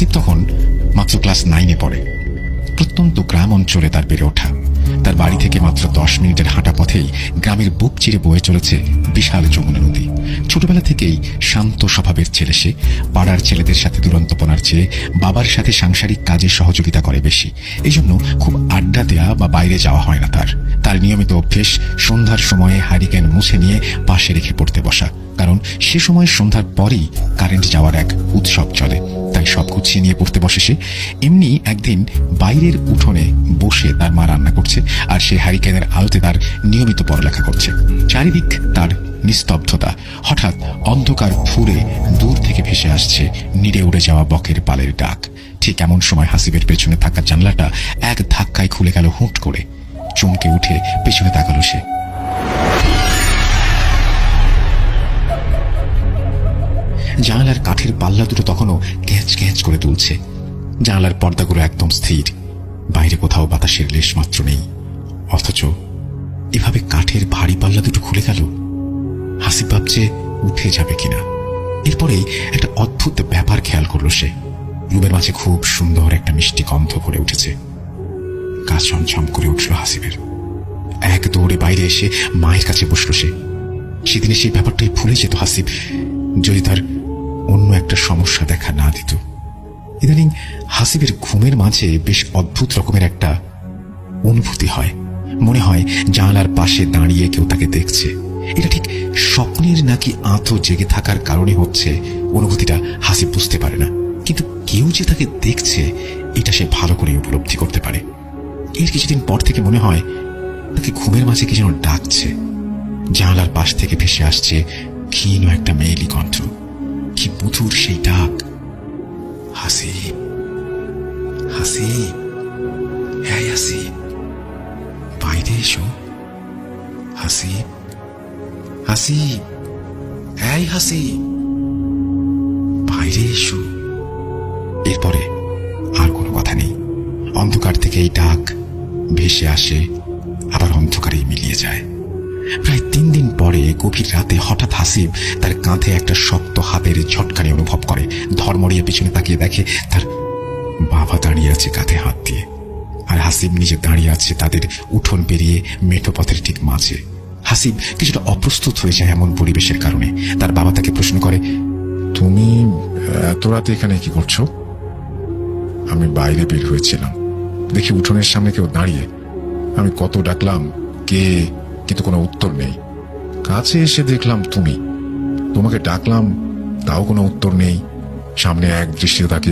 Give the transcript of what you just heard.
হাসিব তখন মাত্র ক্লাস নাইনে পড়ে। প্রত্যন্ত গ্রাম অঞ্চলে তার বেড়ে ওঠা। তার বাড়ি থেকে মাত্র দশ মিনিটের হাঁটা পথেই গ্রামের বুক চিরে বয়ে চলেছে বিশাল যমুনা নদী। ছোটবেলা থেকেই শান্ত স্বভাবের ছেলে সে, পাড়ার ছেলেদের সাথে দুরন্তপনার চেয়ে বাবার সাথে সাংসারিক কাজে সহযোগিতা করে বেশি। এই জন্য খুব আড্ডা দেয়া বা বাইরে যাওয়া হয় না তার। তার নিয়মিত অভ্যেস সন্ধ্যার সময়ে হারিকেন মুছে নিয়ে পাশে রেখে পড়তে বসা। কারণ সে সময় সন্ধ্যার পরেই কারেন্ট যাওয়ার এক উৎসব চলে। তাই সব গুছিয়ে নিয়ে পড়তে বসে সে। এমনি একদিন বাইরের উঠোনে বসে তার মা রান্না করছে আর সে হ্যারিকেনের আলোতে তার নিয়মিত পড়ালেখা করছে। চারিদিক তার নিস্তব্ধতা। হঠাৎ অন্ধকার ফুরে দূর থেকে ভেসে আসছে নিড়ে উড়ে যাওয়া বকের পালের ডাক। ঠিক এমন সময় হাসিবের পেছনে থাকা জানলাটা এক ধাক্কায় খুলে গেল হুট করে। চমকে উঠে পেছনে তাকালো সে। জানালার কাঠের পাল্লা দুটো তখনও ক্যাঁচ ক্যাঁচ করে তুলছে। জানালার পর্দাগুলো একদম স্থির। বাইরে কোথাও বাতাসের লেশ মাত্র নেই। অথচ এভাবে কাঠের ভারী পাল্লা দুটো খুলে গেল? হাসি ভাবছে উঠে যাবে কিনা। এরপরেই একটা অদ্ভুত ব্যাপার খেয়াল করল সে। রুমের মাঝে খুব সুন্দর একটা মিষ্টি গন্ধ করে উঠেছে। গা ছমছম করে উঠল হাসিবের। এক দৌড়ে বাইরে এসে মায়ের কাছে বসল সে। সেদিনে সেই ব্যাপারটাই ভুলে যেত হাসিব। যদি তার অন্য একটা সমস্যা দেখা না দিত। ইদানিং হাসিবের ঘুমের মাঝে বেশ অদ্ভুত রকমের একটা অনুভূতি হয়। মনে হয় জানালার পাশে দাঁড়িয়ে কেউ তাকে দেখছে। এটা ঠিক স্বপ্নের নাকি আঁতো জেগে থাকার কারণে হচ্ছে অনুভূতিটা হাসিব বুঝতে পারে না। কিন্তু কেউ যে তাকে দেখছে, এটা সে ভালো করে উপলব্ধি করতে পারে। এর কিছুদিন পর থেকে মনে হয় তাকে ঘুমের মাঝে কি যেন ডাকছে। জানালার পাশ থেকে ভেসে আসছে ক্ষীণ একটা মেয়েলি কণ্ঠ। কি মধুর সেই ডাক। হাসি হাসি হ্যাঁ হাসি বাইরে এসো। হাসি হাসি হ্যাঁ হাসি বাইরে এসো। এরপরে আর কোনো কথা নেই। অন্ধকার থেকে এই ডাক ভেসে আসে, আবার অন্ধকারেই মিলিয়ে যায়। প্রায় তিন দিন পরে গভীর রাতে হঠাৎ হাসিব তার কাঁধে একটা শক্ত হাতের ঝটকানি অনুভব করে। ধর্মড়িয়ে পিছনে তাকিয়ে দেখে তার বাবা দাঁড়িয়ে আছে কাঁধে হাত দিয়ে। আর হাসিব নিজে দাঁড়িয়ে আছে তাদের উঠোন পেরিয়ে মেঠো পথের ঠিক মাঝে। হাসিব কিছুটা অপ্রস্তুত হয়ে যায় এমন পরিবেশের কারণে। তার বাবা তাকে প্রশ্ন করে, তুমি এত রাতে এখানে কি করছ? আমি বাইরে বের হয়েছিলাম। দেখি উঠোনের সামনে কেউ দাঁড়িয়ে। আমি কত ডাকলাম, কে কিন্তু কোনো উত্তর নেই। কাছে এসে দেখলাম তুমি। তোমাকে ডাকলাম, তাও কোনো উত্তর নেই। সামনে এক দৃষ্টিতে তাকিয়ে